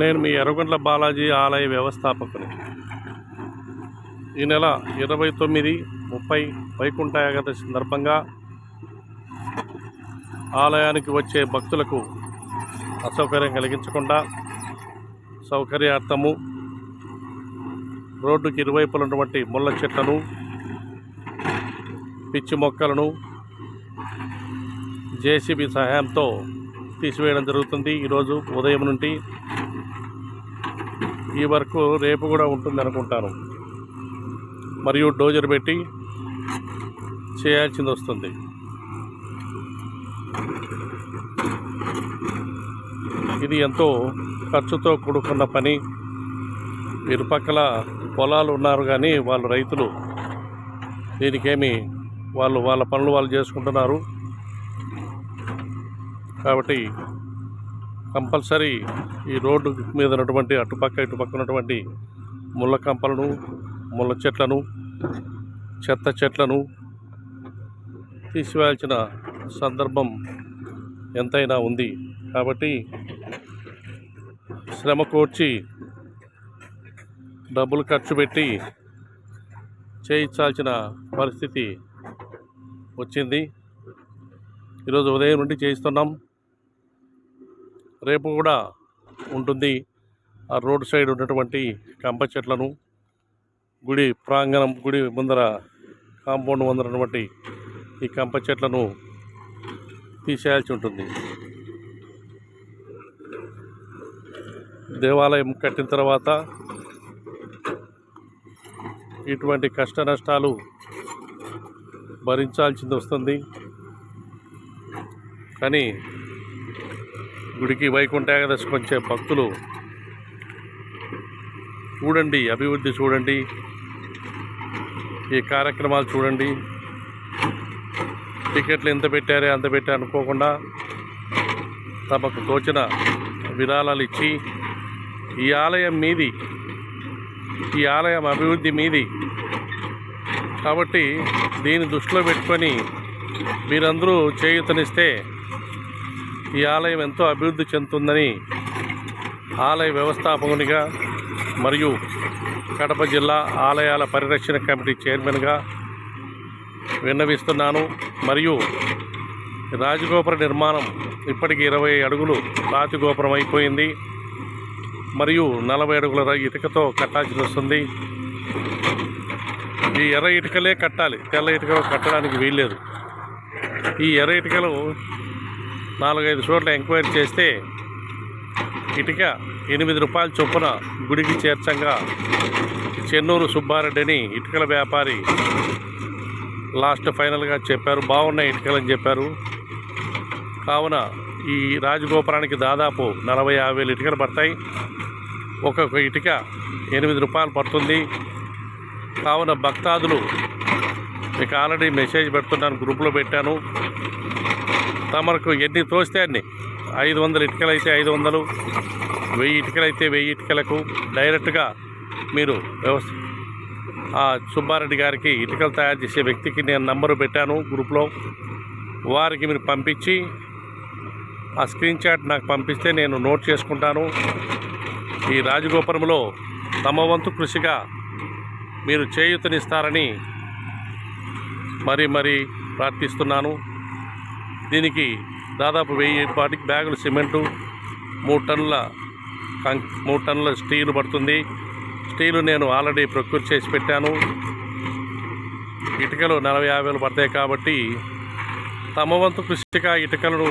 నేను మీ ఎర్రగొండ్ల బాలాజీ ఆలయ వ్యవస్థాపకుని. ఈ నెల ఇరవై తొమ్మిది ముప్పై వైకుంఠ ఏకాదశి సందర్భంగా ఆలయానికి వచ్చే భక్తులకు అసౌకర్యం కలిగించకుండా సౌకర్యార్థము రోడ్డుకి ఇరువైపుల ఉన్నటువంటి ముళ్ళ చెట్లను పిచ్చి మొక్కలను జేసీబీ సహాయంతో తీసివేయడం జరుగుతుంది. ఈరోజు ఉదయం నుండి ఈ వరకు రేపు కూడా ఉంటుంది అనుకుంటాను. మరియు డోజర్ పెట్టి చేయాల్సింది వస్తుంది. ఇది ఎంతో ఖర్చుతో కూడుకున్న పని. ఇరుపక్కల పొలాలు ఉన్నారు కానీ వాళ్ళు రైతులు. దీనికేమి వాళ్ళు వాళ్ళ పనులు వాళ్ళు చేసుకుంటున్నారు. కాబట్టి కంపల్సరీ ఈ రోడ్డు మీద ఉన్నటువంటి అటుపక్క ఇటుపక్క ఉన్నటువంటి ముళ్ళ కంపలను ముళ్ళ చెట్లను చెత్త చెట్లను తీసివేయాల్సిన సందర్భం ఎంతైనా ఉంది. కాబట్టి శ్రమ కోర్చి డబ్బులు ఖర్చు పెట్టి చేయించాల్సిన పరిస్థితి వచ్చింది. ఈరోజు ఉదయం నుండి చేయిస్తున్నాం. రేపు కూడా ఉంటుంది. ఆ రోడ్ సైడ్ ఉన్నటువంటి కంప చెట్లను గుడి ప్రాంగణం గుడి ముందర కాంపౌండ్ ముందర ఉన్నటువంటి ఈ కంప చెట్లను తీసేయాల్సి ఉంటుంది. దేవాలయం కట్టిన తర్వాత ఇటువంటి కష్ట నష్టాలు భరించాల్సింది వస్తుంది. కానీ గుడికి వైకుంఠ ఏకాదశికి వచ్చే భక్తులు చూడండి అభివృద్ధి చూడండి ఈ కార్యక్రమాలు చూడండి. టికెట్లు ఎంత పెట్టారే అంత పెట్టారు అనుకోకుండా తమకు తోచిన విరాళాలు ఇచ్చి ఈ ఆలయం మీది ఈ ఆలయం అభివృద్ధి మీది. కాబట్టి దీన్ని దృష్టిలో పెట్టుకొని మీరందరూ చేయూతనిస్తే ఈ ఆలయం ఎంతో అభివృద్ధి చెందుతుందని ఆలయ వ్యవస్థాపకునిగా మరియు కడప జిల్లా ఆలయాల పరిరక్షణ కమిటీ చైర్మన్గా విన్నవిస్తున్నాను. మరియు రాజగోపుర నిర్మాణం ఇప్పటికి ఇరవై అడుగులు రాతి గోపురం అయిపోయింది. మరియు నలభై అడుగుల ఇటుకతో కట్టాల్సి వస్తుంది. ఈ ఎర్ర ఇటుకలే కట్టాలి. తెల్ల ఇటుక కట్టడానికి వీల్లేదు. ఈ ఎర్ర ఇటుకలు నాలుగైదు చోట్ల ఎంక్వైరీ చేస్తే ఇటుక ఎనిమిది రూపాయల చొప్పున గుడికి చేర్చంగా చెన్నూరు సుబ్బారెడ్డిని ఇటుకల వ్యాపారి లాస్ట్ ఫైనల్గా చెప్పారు. బాగున్నాయి ఇటుకలు అని చెప్పారు. కావున ఈ రాజగోపురానికి దాదాపు నలభై యాభై వేలు ఇటుకలు పడతాయి. ఒక్కొక్క ఇటుక ఎనిమిది రూపాయలు పడుతుంది. కావున భక్తాదులు మీకు ఆల్రెడీ మెసేజ్ పెడుతున్నాను గ్రూప్లో పెట్టాను. తమరకు ఎన్ని తోస్తే అన్ని? ఐదు వందల ఇటుకలు అయితే ఐదు వందలు వెయ్యి ఇటుకలు అయితే వెయ్యి ఇటుకలకు డైరెక్ట్గా మీరు వ్యవస్థ ఆ సుబ్బారెడ్డి గారికి ఇటుకలు తయారు చేసే వ్యక్తికి నేను నంబరు పెట్టాను గ్రూప్లో. వారికి మీరు పంపించి ఆ స్క్రీన్ షాట్ నాకు పంపిస్తే నేను నోట్ చేసుకుంటాను. ఈ రాజగోపురంలో తమ వంతు కృషిగా మీరు చేయూతనిస్తారని మరి మరి ప్రార్థిస్తున్నాను. దీనికి దాదాపు వెయ్యి పాటికి బ్యాగులు సిమెంటు మూడు టన్నుల కం మూడు టన్నుల స్టీల్ పడుతుంది. స్టీలు నేను ఆల్రెడీ ప్రొక్యూర్ చేసి పెట్టాను. ఇటుకలు నలభై యాభై వేలు పడతాయి కాబట్టి తమ వంతు కృషిగా ఇటుకలను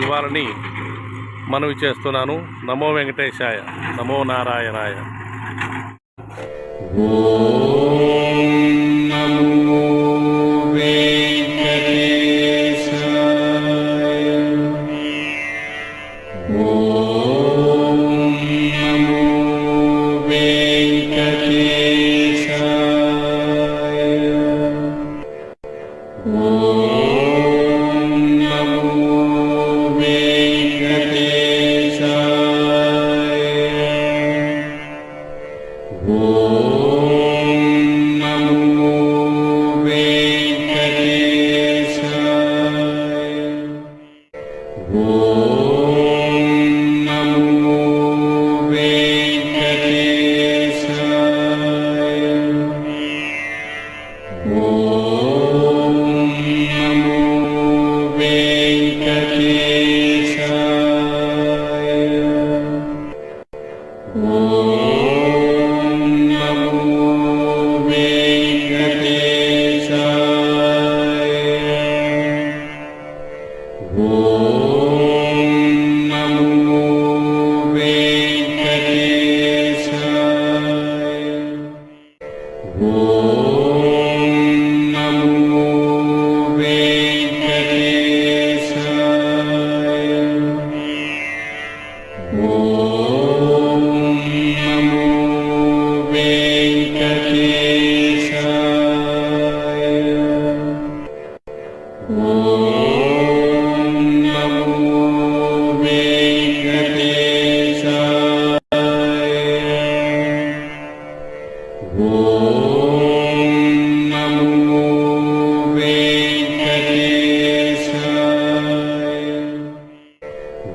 ఇవ్వాలని మనవి చేస్తున్నాను. నమో వెంకటేశాయ నమో నారాయణాయ. ఓ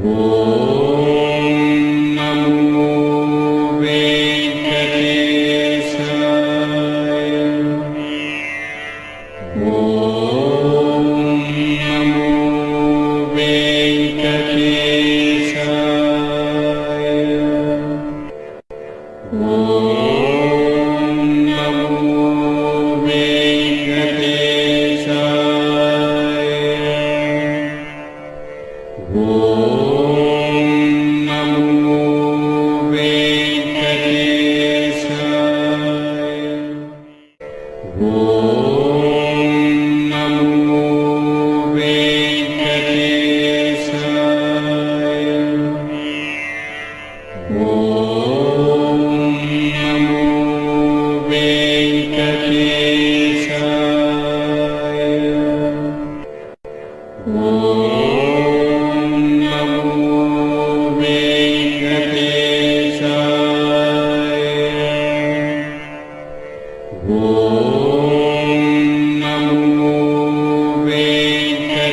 Oh. Oh.